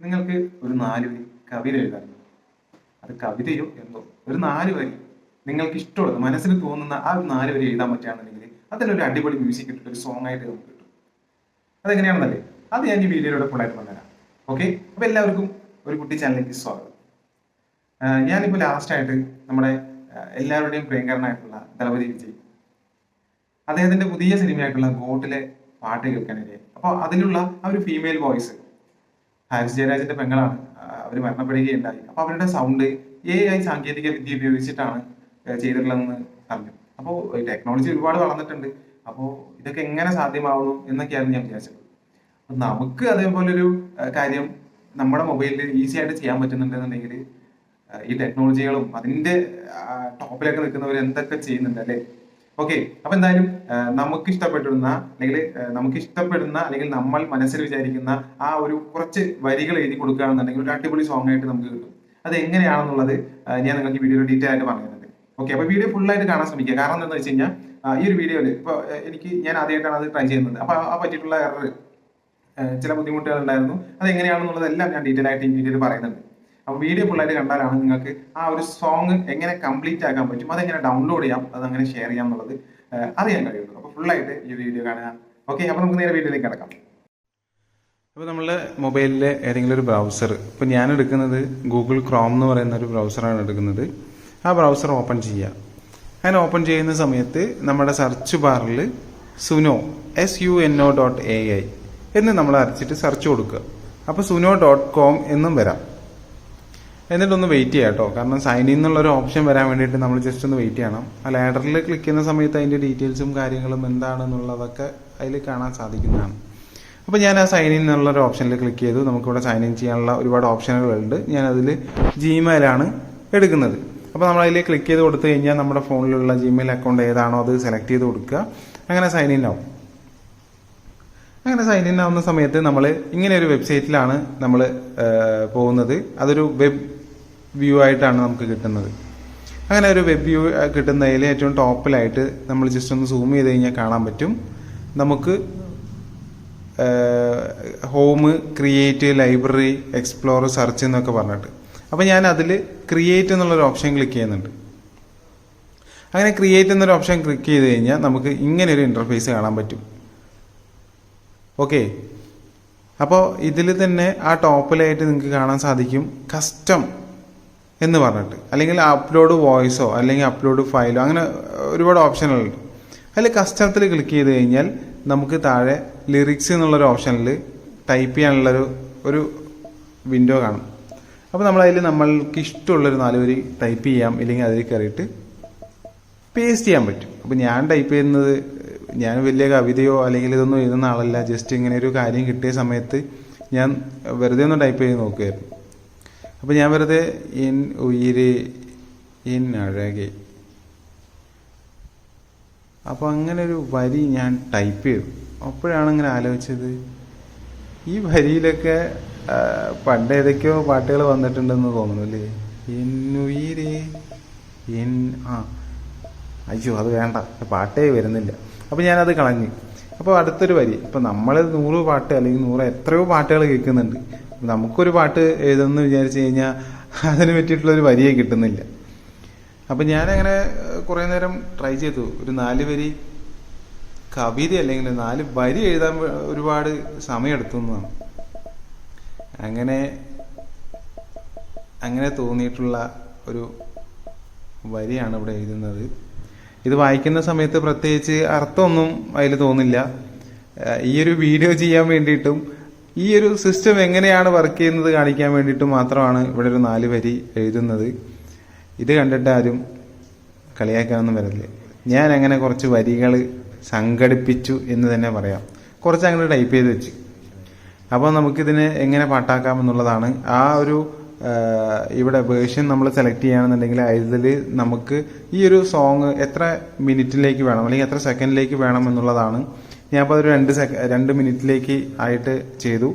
നിങ്ങൾക്ക് ഒരു നാല് വരി കവിത എഴുതാൻ അത് കവിതയോ എന്തോ. ഒരു നാല് വരി നിങ്ങൾക്ക് ഇഷ്ടമുള്ളത് മനസ്സിൽ തോന്നുന്ന ആ നാല് വരി എഴുതാൻ പറ്റുകയാണെന്നുണ്ടെങ്കിൽ അതിലൊരു അടിപൊളി മ്യൂസിക് ഇട്ടിട്ട് ഒരു സോങ് ആയിട്ട് നമുക്ക് കിട്ടും. അതെങ്ങനെയാണെന്നല്ലേ അത് ഞാൻ ഈ വീഡിയോയിലൂടെ ഫുള്ളായിട്ട് പറഞ്ഞുതരാം ഓക്കെ അപ്പൊ എല്ലാവർക്കും ഒരു കുട്ടി ചാനലിലേക്ക് സ്വാഗതം. ഞാനിപ്പോൾ ലാസ്റ്റായിട്ട് നമ്മുടെ എല്ലാവരുടെയും പ്രിയങ്കരനായിട്ടുള്ള ദളപതി വിജയ്. അദ്ദേഹത്തിന്റെ പുതിയ സിനിമയായിട്ടുള്ള ഗോട്ടിലെ പാട്ട് കേൾക്കാനിടയായി. അപ്പോൾ അതിലുള്ള ആ ഒരു ഫീമെയിൽ വോയിസ് ഹാരിസ് ജയരാജിന്റെ പെങ്ങളാണ് അവർ മരണപ്പെടുകയുണ്ടായി. അപ്പൊ അവരുടെ സൗണ്ട് എ ഐ സാങ്കേതിക വിദ്യ ഉപയോഗിച്ചിട്ടാണ് ചെയ്തിട്ടുള്ളതെന്ന് പറഞ്ഞു അപ്പോൾ ടെക്നോളജി ഒരുപാട് വളർന്നിട്ടുണ്ട്. അപ്പോൾ ഇതൊക്കെ എങ്ങനെ സാധ്യമാവുന്നു എന്നൊക്കെയായിരുന്നു ഞാൻ വിചാരിച്ചത്. അപ്പൊ നമുക്ക് അതേപോലെ ഒരു കാര്യം നമ്മുടെ മൊബൈലിൽ ഈസി ആയിട്ട് ചെയ്യാൻ പറ്റുന്നുണ്ടെന്നുണ്ടെങ്കിൽ ഈ ടെക്നോളജികളും അതിന്റെ ടോപ്പിലൊക്കെ നിൽക്കുന്നവർ എന്തൊക്കെ ചെയ്യുന്നുണ്ട് അല്ലേ? ഓക്കെ അപ്പൊ എന്തായാലും നമുക്ക് ഇഷ്ടപ്പെട്ടിരുന്ന അല്ലെങ്കിൽ നമുക്ക് ഇഷ്ടപ്പെടുന്ന അല്ലെങ്കിൽ നമ്മൾ മനസ്സിൽ വിചാരിക്കുന്ന ആ ഒരു കുറച്ച് വരികൾ എഴുതി കൊടുക്കുകയാണെന്നുണ്ടെങ്കിൽ ഒരു അടിപൊളി സോങ് ആയിട്ട് നമുക്ക് കിട്ടും. അത് എങ്ങനെയാണെന്നുള്ളത് ഞാൻ നിങ്ങൾക്ക് വീഡിയോയിൽ ഡീറ്റെയിൽ ആയിട്ട് പറഞ്ഞു തരുന്നുണ്ട്. ഓക്കെ അപ്പൊ വീഡിയോ ഫുൾ ആയിട്ട് കാണാൻ ശ്രമിക്കുക. കാരണം എന്താണെന്ന് വെച്ച് കഴിഞ്ഞാൽ ഈ ഒരു വീഡിയോയിൽ ഇപ്പൊ എനിക്ക് ഞാൻ ആദ്യമായിട്ടാണ് അത് ട്രൈ ചെയ്യുന്നത്. അപ്പൊ ആ പറ്റിയിട്ടുള്ള എറർ ചില ബുദ്ധിമുട്ടുകൾ ഉണ്ടായിരുന്നു. അത് എങ്ങനെയാണെന്നുള്ളതെല്ലാം ഞാൻ ഡീറ്റെയിൽ ആയിട്ട് ഈ വീഡിയോയിൽ പറയുന്നുണ്ട്. വീഡിയോ പിള്ളേർ കണ്ടാലാണ് നിങ്ങൾക്ക് ആ ഒരു സോങ് എങ്ങനെ കംപ്ലീറ്റ് ആക്കാൻ പറ്റും അതെങ്ങനെ ഡൗൺലോഡ് ചെയ്യാം അതെങ്ങനെ ഷെയർ ചെയ്യാം എന്നുള്ളത് അറിയാൻ കഴിയുള്ളൂ. അപ്പോൾ ഫുള്ളായിട്ട് ഈ വീഡിയോ കാണുക. ഓക്കെ അപ്പോൾ നമുക്ക് നേരെ വീഡിയോയിലേക്ക് കിടക്കാം. അപ്പോൾ നമ്മൾ മൊബൈലിലെ ഏതെങ്കിലും ഒരു ബ്രൗസർ ഇപ്പോൾ ഞാൻ എടുക്കുന്നത് ഗൂഗിൾ ക്രോം എന്ന് പറയുന്ന ഒരു ബ്രൗസറാണ് എടുക്കുന്നത്. ആ ബ്രൗസർ ഓപ്പൺ ചെയ്യുക. അങ്ങനെ ഓപ്പൺ ചെയ്യുന്ന സമയത്ത് നമ്മുടെ സെർച്ച് ബാറിൽ Suno S U N O dot A I എന്ന് നമ്മൾ അരച്ചിട്ട് സെർച്ച് കൊടുക്കുക. അപ്പോൾ സുനോ ഡോട്ട് കോം എന്നും വരാം. എന്നിട്ടൊന്ന് വെയിറ്റ് ചെയ്യാം കേട്ടോ കാരണം സൈൻ ഇൻ എന്നുള്ള ഒരു ഓപ്ഷൻ വരാൻ വേണ്ടിയിട്ട് നമ്മൾ ജസ്റ്റ് ഒന്ന് വെയിറ്റ് ചെയ്യണം. ആ ലാഡറിൽ ക്ലിക്ക് ചെയ്യുന്ന സമയത്ത് അതിന്റെ ഡീറ്റെയിൽസും കാര്യങ്ങളും എന്താണെന്നുള്ളതൊക്കെ അതിൽ കാണാൻ സാധിക്കുന്നതാണ്. അപ്പോൾ ഞാൻ ആ സൈൻ ഇൻ എന്നുള്ള ഒരു ഓപ്ഷനിൽ ക്ലിക്ക് ചെയ്തു. നമുക്കിവിടെ സൈൻ ഇൻ ചെയ്യാനുള്ള ഒരുപാട് ഓപ്ഷനുകളുണ്ട് ഞാനതിൽ ജിമെയിലാണ് എടുക്കുന്നത്. അപ്പോൾ നമ്മൾ അതിൽ ക്ലിക്ക് ചെയ്ത് കൊടുത്തു കഴിഞ്ഞാൽ നമ്മുടെ ഫോണിലുള്ള ജിമെയിൽ അക്കൗണ്ട് ഏതാണോ അത് സെലക്ട് ചെയ്ത് കൊടുക്കുക. അങ്ങനെ സൈൻ ഇൻ ആവും. അങ്ങനെ സൈൻ ഇൻ ആവുന്ന സമയത്ത് നമ്മൾ ഇങ്ങനെ ഒരു വെബ്സൈറ്റിലാണ് നമ്മൾ പോകുന്നത്. അതൊരു വെബ് വ്യൂ ആയിട്ടാണ് നമുക്ക് കിട്ടുന്നത്. അങ്ങനെ ഒരു വെബ് വ്യൂ കിട്ടുന്നതിൽ ഏറ്റവും ടോപ്പിലായിട്ട് നമ്മൾ ജസ്റ്റ് ഒന്ന് സൂം ചെയ്ത് കഴിഞ്ഞാൽ കാണാൻ പറ്റും. നമുക്ക് home create library explore search എന്നൊക്കെ പറഞ്ഞിട്ട്. അപ്പോൾ ഞാൻ അതിൽ ക്രിയേറ്റ് എന്നുള്ളൊരു ഓപ്ഷൻ ക്ലിക്ക് ചെയ്യുന്നുണ്ട്. അങ്ങനെ ക്രിയേറ്റ് എന്നൊരു ഓപ്ഷൻ ക്ലിക്ക് ചെയ്ത് കഴിഞ്ഞാൽ നമുക്ക് ഇങ്ങനെ ഒരു ഇന്റർഫേസ് കാണാൻ പറ്റും. ഓക്കെ അപ്പോൾ ഇതിൽ തന്നെ ആ ടോപ്പിലായിട്ട് നിങ്ങൾക്ക് കാണാൻ സാധിക്കും കസ്റ്റം എന്ന് പറഞ്ഞിട്ട്. അല്ലെങ്കിൽ അപ്ലോഡ് വോയിസോ അല്ലെങ്കിൽ അപ്ലോഡ് ഫയലോ അങ്ങനെ ഒരുപാട് ഓപ്ഷനുകളുണ്ട് അതിൽ കസ്റ്റമത്തിൽ ക്ലിക്ക് ചെയ്ത് കഴിഞ്ഞാൽ നമുക്ക് താഴെ ലിറിക്സ് എന്നുള്ളൊരു ഓപ്ഷനിൽ ടൈപ്പ് ചെയ്യാനുള്ളൊരു ഒരു വിൻഡോ കാണും. അപ്പോൾ നമ്മൾ നമ്മൾക്ക് ഇഷ്ടമുള്ളൊരു നാല് വരി ടൈപ്പ് ചെയ്യാം ഇല്ലെങ്കിൽ അതിൽ കയറിയിട്ട് പേസ്റ്റ് ചെയ്യാൻ പറ്റും. അപ്പോൾ ഞാൻ ടൈപ്പ് ചെയ്യുന്നത് ഞാൻ വലിയ കവിതയോ അല്ലെങ്കിൽ ഇതൊന്നും എഴുതുന്ന ആളല്ല. ജസ്റ്റ് ഇങ്ങനെ ഒരു കാര്യം കിട്ടിയ സമയത്ത് ഞാൻ വെറുതെ ഒന്ന് ടൈപ്പ് ചെയ്ത് നോക്കുകയായിരുന്നു അപ്പോൾ ഞാൻ വെറുതെ എൻ ഉയിര് എൻ അഴകെ. അപ്പോൾ അങ്ങനെ ഒരു വരി ഞാൻ ടൈപ്പ് ചെയ്തു. അപ്പോഴാണ് അങ്ങനെ ആലോചിച്ചത് ഈ വരിയിലൊക്കെ പണ്ട് ഏതൊക്കെയോ പാട്ടുകൾ വന്നിട്ടുണ്ടെന്ന് തോന്നുന്നു അല്ലേ? എന്നുയിരേ എൻ ആ. അയ്യോ അത് വേണ്ട. പാട്ടേ വരുന്നില്ല. അപ്പോൾ ഞാനത് കളഞ്ഞു. അപ്പോൾ അടുത്തൊരു വരി. ഇപ്പം നമ്മൾ നൂറ് പാട്ട് അല്ലെങ്കിൽ നൂറ് എത്രയോ പാട്ടുകൾ കേൾക്കുന്നുണ്ട്. നമുക്കൊരു പാട്ട് എഴുതുമെന്ന് വിചാരിച്ചു കഴിഞ്ഞാൽ അതിന് പറ്റിയിട്ടുള്ള ഒരു വരിയെ കിട്ടുന്നില്ല. അപ്പം ഞാനങ്ങനെ കുറേ നേരം ട്രൈ ചെയ്തു. ഒരു നാല് വരി കവിത അല്ലെങ്കിൽ നാല് വരി എഴുതാൻ ഒരുപാട് സമയമെടുത്തു എന്നാണ് അങ്ങനെ അങ്ങനെ തോന്നിയിട്ടുള്ള ഒരു വരിയാണ് ഇവിടെ എഴുതുന്നത്. ഇത് വായിക്കുന്ന സമയത്ത് പ്രത്യേകിച്ച് അർത്ഥമൊന്നും അതിൽ തോന്നില്ല. ഈ ഒരു വീഡിയോ ചെയ്യാൻ വേണ്ടിയിട്ടും ഈ ഒരു സിസ്റ്റം എങ്ങനെയാണ് വർക്ക് ചെയ്യുന്നത് കാണിക്കാൻ വേണ്ടിയിട്ട് മാത്രമാണ് ഇവിടെ ഒരു നാല് വരി എഴുതുന്നത്. ഇത് കണ്ടിട്ട് ആരും കളിയാക്കാനൊന്നും വരില്ല ഞാൻ അങ്ങനെ കുറച്ച് വരികൾ സംഘടിപ്പിച്ചു എന്ന് തന്നെ പറയാം. കുറച്ച് അങ്ങനെ ടൈപ്പ് ചെയ്ത് വെച്ച്. അപ്പോൾ നമുക്കിതിനെ എങ്ങനെ പാട്ടാക്കാം എന്നുള്ളതാണ്. ആ ഒരു ഇവിടെ വേർഷൻ നമ്മൾ സെലക്ട് ചെയ്യുകയാണെന്നുണ്ടെങ്കിൽ അതിൽ നമുക്ക് ഈ ഒരു സോങ് എത്ര മിനിറ്റിലേക്ക് വേണം അല്ലെങ്കിൽ എത്ര സെക്കൻഡിലേക്ക് വേണം എന്നുള്ളതാണ് ഞാൻ അതൊരു രണ്ട് സെക്ക രണ്ട് മിനിറ്റിലേക്ക് ആയിട്ട് ചെയ്തു.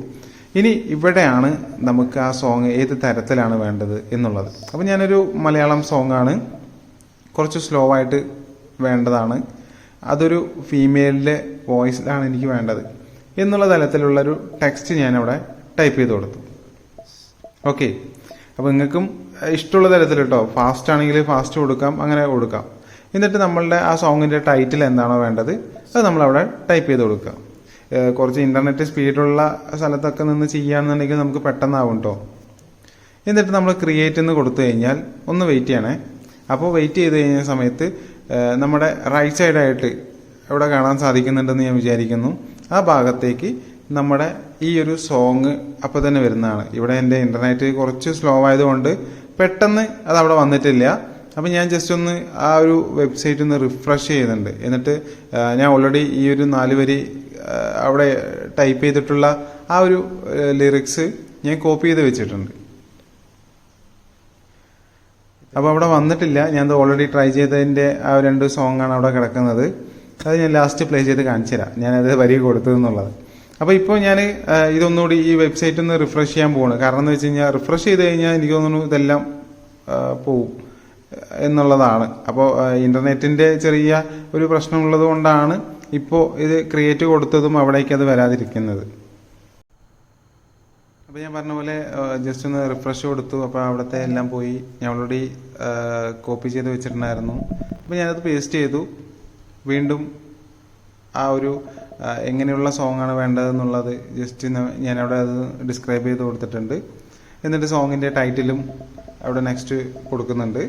ഇനി ഇവിടെയാണ് നമുക്ക് ആ സോങ് ഏത് തരത്തിലാണ് വേണ്ടത് എന്നുള്ളത്. അപ്പോൾ ഞാനൊരു മലയാളം സോങ് ആണ്. കുറച്ച് സ്ലോ ആയിട്ട് വേണ്ടതാണ്. അതൊരു ഫീമെയിലിന്റെ വോയിസിലാണ് എനിക്ക് വേണ്ടത് എന്നുള്ള തലത്തിലുള്ളൊരു ടെക്സ്റ്റ് ഞാനവിടെ ടൈപ്പ് ചെയ്ത് കൊടുത്തു. ഓക്കെ അപ്പോൾ നിങ്ങൾക്കും ഇഷ്ടമുള്ള തരത്തിൽ കേട്ടോ ഫാസ്റ്റ് ആണെങ്കിൽ ഫാസ്റ്റ് കൊടുക്കാം അങ്ങനെ കൊടുക്കാം. എന്നിട്ട് നമ്മളുടെ ആ സോങ്ങിന്റെ ടൈറ്റിൽ എന്താണോ വേണ്ടത് അത് നമ്മളവിടെ ടൈപ്പ് ചെയ്ത് കൊടുക്കുക. കുറച്ച് ഇന്റർനെറ്റ് സ്പീഡുള്ള സ്ഥലത്തൊക്കെ നിന്ന് ചെയ്യുകയാണെന്നുണ്ടെങ്കിൽ നമുക്ക് പെട്ടെന്നാവും കേട്ടോ എന്നിട്ട് നമ്മൾ ക്രിയേറ്റ് എന്ന് കൊടുത്തു കഴിഞ്ഞാൽ ഒന്ന് വെയിറ്റ് ചെയ്യണേ. അപ്പോൾ വെയിറ്റ് ചെയ്ത് കഴിഞ്ഞ സമയത്ത് നമ്മുടെ റൈറ്റ് സൈഡായിട്ട് ഇവിടെ കാണാൻ സാധിക്കുന്നുണ്ടെന്ന് ഞാൻ വിചാരിക്കുന്നു. ആ ഭാഗത്തേക്ക് നമ്മുടെ ഈ ഒരു സോങ് അപ്പോൾ തന്നെ വരുന്നതാണ്. ഇവിടെ എന്റെ ഇന്റർനെറ്റ് കുറച്ച് സ്ലോ ആയതുകൊണ്ട് പെട്ടെന്ന് അത് അവിടെ വന്നിട്ടില്ല. അപ്പം ഞാൻ ജസ്റ്റ് ഒന്ന് ആ ഒരു വെബ്സൈറ്റ് ഒന്ന് റിഫ്രഷ് ചെയ്യുന്നുണ്ട്. എന്നിട്ട് ഞാൻ ഓൾറെഡി ഈ ഒരു നാല് വരി അവിടെ ടൈപ്പ് ചെയ്തിട്ടുള്ള ആ ഒരു ലിറിക്സ് ഞാൻ കോപ്പി ചെയ്ത് വെച്ചിട്ടുണ്ട്. അപ്പോൾ അവിടെ വന്നിട്ടില്ല. ഞാൻ ഓൾറെഡി ട്രൈ ചെയ്തതിന്റെ ആ രണ്ട് സോങ് ആണ് അവിടെ കിടക്കുന്നത്. അത് ഞാൻ ലാസ്റ്റ് പ്ലേ ചെയ്ത് കാണിച്ചു തരാം. ഞാനത് വരി കൊടുത്തതെന്നുള്ളത് അപ്പോൾ ഇപ്പോൾ ഞാൻ ഇതൊന്നുകൂടി ഈ വെബ്സൈറ്റ് ഒന്ന് റിഫ്രഷ് ചെയ്യാൻ പോവാണ്. കാരണം എന്ന് വെച്ച് കഴിഞ്ഞാൽ റിഫ്രഷ് ചെയ്ത് കഴിഞ്ഞാൽ എനിക്ക് തോന്നുന്നു ഇതെല്ലാം പോവും. എന്നുള്ളതാണ്. അപ്പോൾ ഇന്റർനെറ്റിന്റെ ചെറിയ ഒരു പ്രശ്നമുള്ളത് കൊണ്ടാണ് ഇപ്പോൾ ഇത് ക്രിയേറ്റ് കൊടുത്തതും അവിടേക്ക് അത് വരാതിരിക്കുന്നത്. അപ്പോൾ ഞാൻ പറഞ്ഞ പോലെ ജസ്റ്റ് ഒന്ന് റിഫ്രഷ് കൊടുത്തു. അപ്പോൾ അവിടുത്തെ എല്ലാം പോയി. ഞാൻ ഓൾറെഡി കോപ്പി ചെയ്ത് വെച്ചിട്ടുണ്ടായിരുന്നു. അപ്പോൾ ഞാനത് പേസ്റ്റ് ചെയ്തു. വീണ്ടും ആ ഒരു എങ്ങനെയുള്ള സോങ്ങാണ് വേണ്ടതെന്നുള്ളത് ജസ്റ്റ് ഞാനവിടെ അത് ഡിസ്ക്രൈബ് ചെയ്ത് കൊടുത്തിട്ടുണ്ട്. എന്നിട്ട് സോങ്ങിന്റെ ടൈറ്റിലും അവിടെ നെക്സ്റ്റ് കൊടുക്കുന്നുണ്ട്.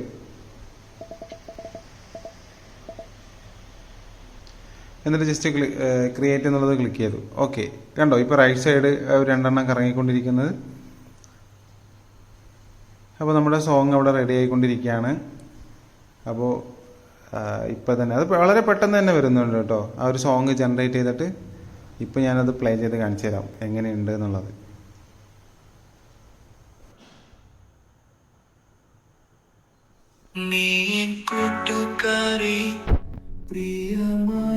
എന്നിട്ട് ജസ്റ്റ് ക്രിയേറ്റ് എന്നുള്ളത് ക്ലിക്ക് ചെയ്തു. ഓക്കെ കണ്ടോ? ഇപ്പോൾ റൈറ്റ് സൈഡ് രണ്ടെണ്ണം കറങ്ങിക്കൊണ്ടിരിക്കുന്നത്. അപ്പോൾ നമ്മുടെ സോങ് അവിടെ റെഡി ആയിക്കൊണ്ടിരിക്കുകയാണ്. അപ്പോൾ ഇപ്പോൾ തന്നെ. അത് വളരെ പെട്ടെന്ന് തന്നെ വരുന്നുണ്ട് കേട്ടോ. ആ ഒരു സോങ് ജനറേറ്റ് ചെയ്തിട്ട് ഇപ്പോൾ ഞാനത് പ്ലേ ചെയ്ത് കാണിച്ചു തരാം. എങ്ങനെയുണ്ട് എന്നുള്ളത്. നീ കൂട്ടുകാരി പ്രിയമായവളെ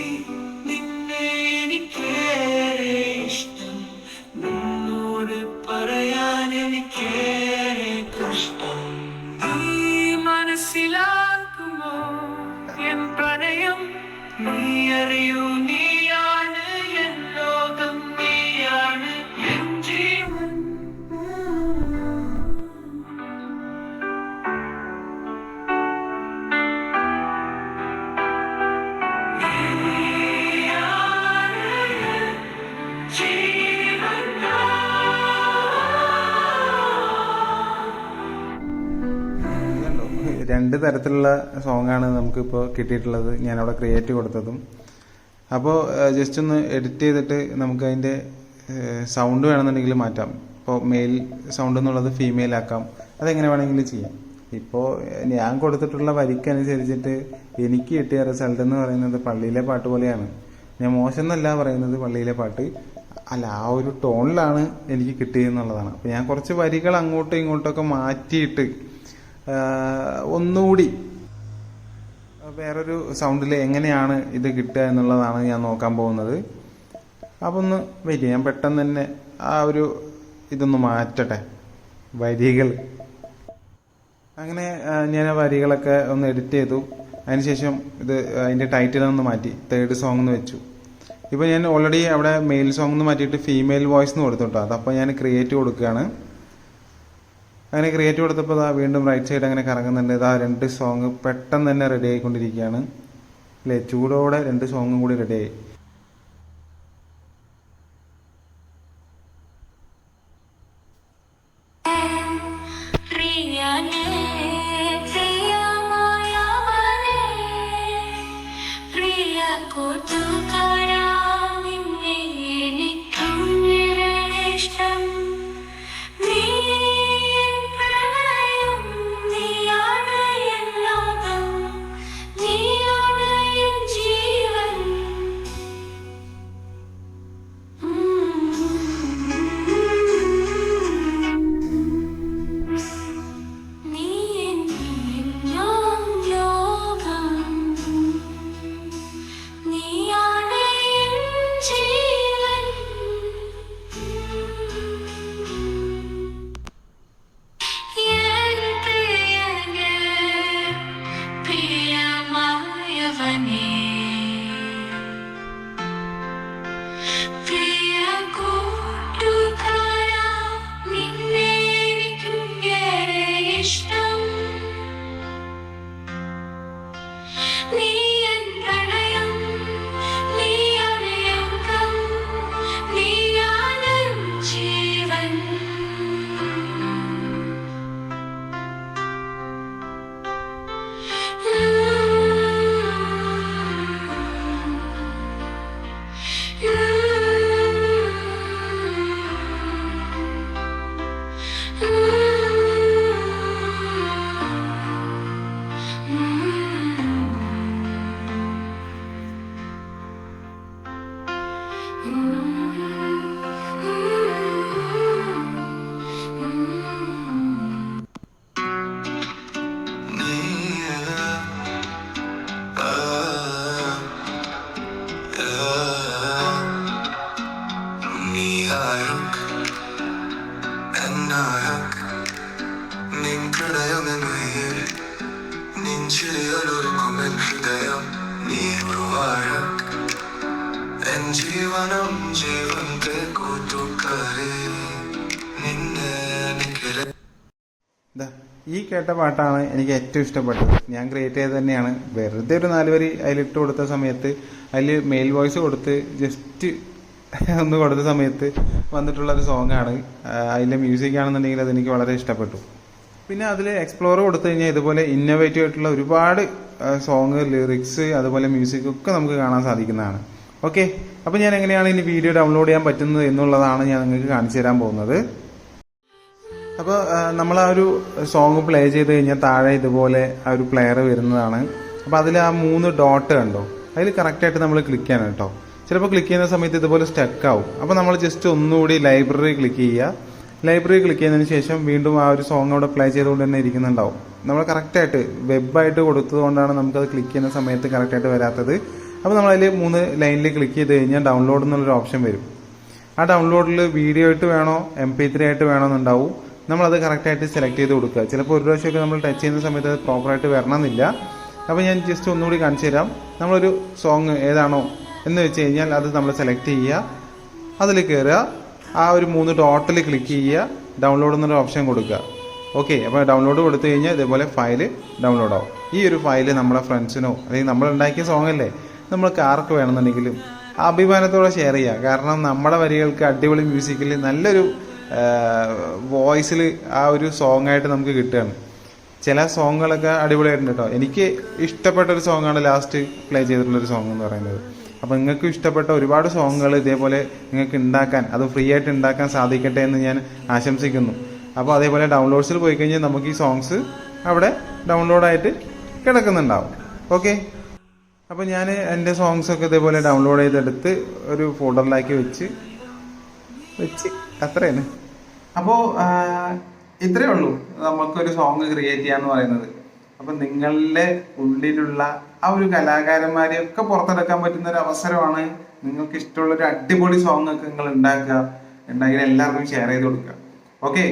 രണ്ട് തരത്തിലുള്ള സോങ് ആണ് നമുക്കിപ്പോൾ കിട്ടിയിട്ടുള്ളത്. ഞാൻ അവിടെ ക്രിയേറ്റ് കൊടുത്തതും അപ്പോൾ ജസ്റ്റ് ഒന്ന് എഡിറ്റ് ചെയ്തിട്ട് നമുക്ക് അതിന്റെ സൗണ്ട് വേണമെന്നുണ്ടെങ്കിൽ മാറ്റാം. ഇപ്പോൾ മെയിൽ സൗണ്ട് എന്നുള്ളത് ഫീമെയിൽ ആക്കാം. അതെങ്ങനെ വേണമെങ്കിലും ചെയ്യാം. ഇപ്പോൾ ഞാൻ കൊടുത്തിട്ടുള്ള വരിക്കനുസരിച്ചിട്ട് എനിക്ക് കിട്ടിയ റിസൾട്ട് എന്ന് പറയുന്നത് പള്ളിയിലെ പാട്ട് പോലെയാണ്. ഞാൻ മോശം എന്നല്ല പറയുന്നത് പള്ളിയിലെ പാട്ട്. അല്ല ആ ഒരു ടോണിലാണ് എനിക്ക് കിട്ടിയെന്നുള്ളതാണ്. അപ്പോൾ ഞാൻ കുറച്ച് വരികൾ അങ്ങോട്ടും ഇങ്ങോട്ടൊക്കെ മാറ്റിയിട്ട് ഒന്നുകൂടി വേറൊരു സൗണ്ടിൽ എങ്ങനെയാണ് ഇത് കിട്ടുക എന്നുള്ളതാണ് ഞാൻ നോക്കാൻ പോകുന്നത്. അപ്പോൾ ഒന്ന് വെയിറ്റ് ചെയ്യാം. പെട്ടെന്ന് തന്നെ ആ ഒരു ഇതൊന്ന് മാറ്റട്ടെ. വരികൾ. അങ്ങനെ ഞാൻ ആ വരികളൊക്കെ ഒന്ന് എഡിറ്റ് ചെയ്തു. അതിനുശേഷം ഇത് അതിന്റെ ടൈറ്റിൽ ഒന്ന് മാറ്റി. തേർഡ് സോങ് എന്ന് വെച്ചു. ഇപ്പോൾ ഞാൻ ഓൾറെഡി അവിടെ മെയിൽ സോങ് എന്ന് മാറ്റിയിട്ട് ഫീമെയിൽ വോയിസ് എന്ന് കൊടുത്തു കേട്ടോ അതപ്പോൾ ഞാൻ ക്രിയേറ്റ് കൊടുക്കുകയാണ്. അങ്ങനെ ക്രിയേറ്റ് കൊടുത്തപ്പോൾ ഇതാ വീണ്ടും റൈറ്റ് സൈഡ് അങ്ങനെ കറങ്ങുന്നുണ്ട്. ഇതാ രണ്ട് സോങ് പെട്ടെന്ന് തന്നെ റെഡി ആയിക്കൊണ്ടിരിക്കുകയാണ്. അല്ലേ ചൂടോടെ രണ്ട് സോങ്ങും കൂടി റെഡി ജീവനം ജീവന്റെ കൂട്ടുകാരെ നിന്നെ എനിക്കില്ല ദാ, ഈ കേട്ട പാട്ടാണ് എനിക്ക് ഏറ്റവും ഇഷ്ടപ്പെട്ടത്. ഞാൻ ക്രിയേറ്റ് ചെയ്ത് തന്നെയാണ്. വെറുതെ ഒരു നാല് വരി അതിലിട്ട് കൊടുത്ത സമയത്ത് അതിൽ മെയിൽ വോയിസ് കൊടുത്ത് ജസ്റ്റ് ഒന്ന് കൊടുത്ത സമയത്ത് വന്നിട്ടുള്ള ഒരു സോങ് ആണ്. അതിലെ മ്യൂസിക് ആണെന്നുണ്ടെങ്കിൽ അതെനിക്ക് വളരെ ഇഷ്ടപ്പെട്ടു. പിന്നെ അതിൽ എക്സ്പ്ലോർ കൊടുത്തു കഴിഞ്ഞാൽ ഇതുപോലെ ഇന്നോവേറ്റീവ് ആയിട്ടുള്ള ഒരുപാട് സോങ് ലിറിക്സ് അതുപോലെ മ്യൂസിക് ഒക്കെ നമുക്ക് കാണാൻ സാധിക്കുന്നതാണ്. ഓക്കെ അപ്പോൾ ഞാൻ എങ്ങനെയാണ് ഇനി വീഡിയോ ഡൗൺലോഡ് ചെയ്യാൻ പറ്റുന്നത് എന്നുള്ളതാണ് ഞാൻ നിങ്ങൾക്ക് കാണിച്ചു തരാൻ പോകുന്നത്. അപ്പോൾ നമ്മൾ ആ ഒരു സോങ് പ്ലേ ചെയ്ത് കഴിഞ്ഞാൽ താഴെ ഇതുപോലെ ആ ഒരു പ്ലെയർ വരുന്നതാണ്. അപ്പോൾ അതിൽ ആ മൂന്ന് ഡോട്ട് കണ്ടോ? അതിൽ കറക്റ്റായിട്ട് നമ്മൾ ക്ലിക്ക് ചെയ്യണം കേട്ടോ. ചിലപ്പോൾ ക്ലിക്ക് ചെയ്യുന്ന സമയത്ത് ഇതുപോലെ സ്റ്റക്ക് ആവും. അപ്പോൾ നമ്മൾ ജസ്റ്റ് ഒന്നുകൂടി ലൈബ്രറി ക്ലിക്ക് ചെയ്യുക. ലൈബ്രറി ക്ലിക്ക് ചെയ്യുന്നതിന് ശേഷം വീണ്ടും ആ ഒരു സോങ് അവിടെ പ്ലേ ചെയ്തുകൊണ്ട് തന്നെ ഇരിക്കുന്നുണ്ടാവും. നമ്മൾ കറക്റ്റായിട്ട് വെബായിട്ട് കൊടുത്തതുകൊണ്ടാണ് നമുക്കത് ക്ലിക്ക് ചെയ്യുന്ന സമയത്ത് കറക്റ്റായിട്ട് വരാത്തത്. അപ്പോൾ നമ്മളതിൽ മൂന്ന് ലൈനിൽ ക്ലിക്ക് ചെയ്ത് കഴിഞ്ഞാൽ ഡൗൺലോഡ് എന്നുള്ളൊരു ഓപ്ഷൻ വരും. ആ ഡൗൺലോഡിൽ വീഡിയോ ആയിട്ട് വേണോ എം പി ത്രീ ആയിട്ട് വേണോ എന്നുണ്ടാവും നമ്മളത് കറക്റ്റായിട്ട് സെലക്ട് ചെയ്ത് കൊടുക്കുക. ചിലപ്പോൾ ഒരു പ്രാവശ്യമൊക്കെ നമ്മൾ ടച്ച് ചെയ്യുന്ന സമയത്ത് അത് പ്രോപ്പറായിട്ട് വരണമെന്നില്ല. അപ്പോൾ ഞാൻ ജസ്റ്റ് ഒന്നുകൂടി കാണിച്ചു തരാം നമ്മളൊരു സോങ് ഏതാണോ എന്ന് വെച്ച് കഴിഞ്ഞാൽ അത് നമ്മൾ സെലക്ട് ചെയ്യുക. അതിൽ കയറുക ആ ഒരു മൂന്ന് ടോട്ടൽ ക്ലിക്ക് ചെയ്യുക. ഡൗൺലോഡ് എന്നൊരു ഓപ്ഷൻ കൊടുക്കുക. ഓക്കെ അപ്പോൾ ഡൗൺലോഡ് കൊടുത്തു കഴിഞ്ഞാൽ ഇതേപോലെ ഫയൽ ഡൗൺലോഡ് ആവും. ഈ ഒരു ഫയൽ നമ്മളെ ഫ്രണ്ട്സിനോ അല്ലെങ്കിൽ നമ്മൾ ഉണ്ടാക്കിയ സോങ് അല്ലേ നമ്മൾക്ക് ആർക്ക് വേണമെന്നുണ്ടെങ്കിലും അഭിമാനത്തോടെ ഷെയർ ചെയ്യുക കാരണം നമ്മുടെ വരികൾക്ക് അടിപൊളി മ്യൂസിക്കിൽ നല്ലൊരു വോയിസിൽ ആ ഒരു സോങ് ആയിട്ട് നമുക്ക് കിട്ടുകയാണ്. ചില സോങ്ങുകളൊക്കെ അടിപൊളിയായിട്ടുണ്ട് കേട്ടോ. എനിക്ക് ഇഷ്ടപ്പെട്ട ഒരു സോങ്ങാണ് ലാസ്റ്റ് പ്ലേ ചെയ്തിട്ടുള്ള ഒരു സോങ് എന്ന് പറയുന്നത്. അപ്പോൾ നിങ്ങൾക്ക് ഇഷ്ടപ്പെട്ട ഒരുപാട് സോങ്ങുകൾ ഇതേപോലെ നിങ്ങൾക്ക് ഉണ്ടാക്കാൻ അത് ഫ്രീ ആയിട്ട് ഉണ്ടാക്കാൻ സാധിക്കട്ടെ എന്ന് ഞാൻ ആശംസിക്കുന്നു. അപ്പോൾ അതേപോലെ ഡൗൺലോഡ്സിൽ പോയി കഴിഞ്ഞാൽ നമുക്ക് ഈ സോങ്സ് അവിടെ ഡൗൺലോഡായിട്ട് കിടക്കുന്നുണ്ടാവും. ഓക്കെ അപ്പോൾ ഞാൻ എന്റെ സോങ്സ് ഒക്കെ ഇതേപോലെ ഡൗൺലോഡ് ചെയ്തെടുത്ത് ഒരു ഫോൾഡറിലാക്കി വെച്ച് വെച്ച്. അത്രയാണ് അപ്പോൾ ഇത്രയേ ഉള്ളൂ. നമുക്കൊരു സോങ് ക്രിയേറ്റ് ചെയ്യാന്ന് പറയുന്നത്. അപ്പൊ നിങ്ങളുടെ ഉള്ളിലുള്ള ആ ഒരു കലാകാരന്മാരെ ഒക്കെ പുറത്തെടുക്കാൻ പറ്റുന്ന ഒരു അവസരമാണ് നിങ്ങൾക്ക് ഇഷ്ടമുള്ള ഒരു അടിപൊളി സോങ് ഒക്കെ നിങ്ങൾ ഉണ്ടാക്കുക ഉണ്ടാക്കി എല്ലാവർക്കും ഷെയർ ചെയ്ത് കൊടുക്കുക. ഓക്കെ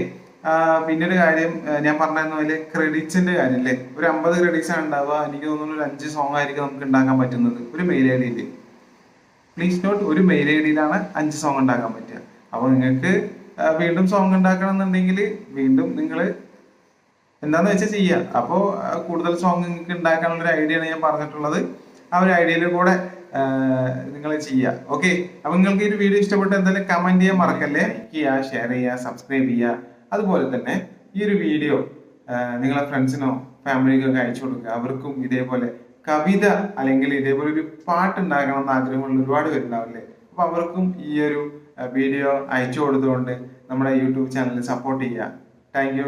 പിന്നെ ഒരു കാര്യം ഞാൻ പറഞ്ഞിരുന്ന പോലെ ക്രെഡിറ്റ്സിന്റെ കാര്യം അല്ലേ? ഒരു അമ്പത് ക്രെഡിറ്റ്സ് ആണ് ഉണ്ടാവുക. എനിക്ക് തോന്നുന്നു ഒരു അഞ്ച് സോങ് ആയിരിക്കും നമുക്ക് ഉണ്ടാക്കാൻ പറ്റുന്നത്. ഒരു മെയിൽ ഐ ഡിയിൽ പ്ലീസ് നോട്ട് ഒരു മെയിൽ ഐ ഡിയിലാണ് അഞ്ച് സോങ് ഉണ്ടാക്കാൻ പറ്റുക. അപ്പോൾ നിങ്ങൾക്ക് വീണ്ടും സോങ് ഉണ്ടാക്കണം എന്നുണ്ടെങ്കിൽ വീണ്ടും നിങ്ങൾ എന്താന്ന് വെച്ചാൽ ചെയ്യുക അപ്പോൾ കൂടുതൽ സോങ് നിങ്ങൾക്ക് ഉണ്ടാക്കാനുള്ള ഒരു ഐഡിയ ആണ് ഞാൻ പറഞ്ഞിട്ടുള്ളത്. ആ ഒരു ഐഡിയയിൽ കൂടെ നിങ്ങൾ ചെയ്യുക ഓക്കെ അപ്പൊ നിങ്ങൾക്ക് ഈ വീഡിയോ ഇഷ്ടപ്പെട്ട് എന്തായാലും കമന്റ് ചെയ്യാൻ മറക്കല്ലേ? ലൈക്ക് ചെയ്യുക ഷെയർ ചെയ്യുക സബ്സ്ക്രൈബ് ചെയ്യുക അതുപോലെ തന്നെ ഈ ഒരു വീഡിയോ നിങ്ങളെ ഫ്രണ്ട്സിനോ ഫാമിലിക്കൊക്കെ അയച്ചു കൊടുക്കുക. അവർക്കും ഇതേപോലെ കവിത അല്ലെങ്കിൽ ഇതേപോലെ ഒരു പാട്ട് ഉണ്ടാക്കണം എന്ന് ആഗ്രഹമുള്ള ഒരുപാട് പേരുണ്ടാവില്ലേ? അപ്പൊ അവർക്കും ഈ ഒരു വീഡിയോ അയച്ചു കൊടുത്തുകൊണ്ട് നമ്മുടെ യൂട്യൂബ് ചാനൽ സപ്പോർട്ട് ചെയ്യുക താങ്ക്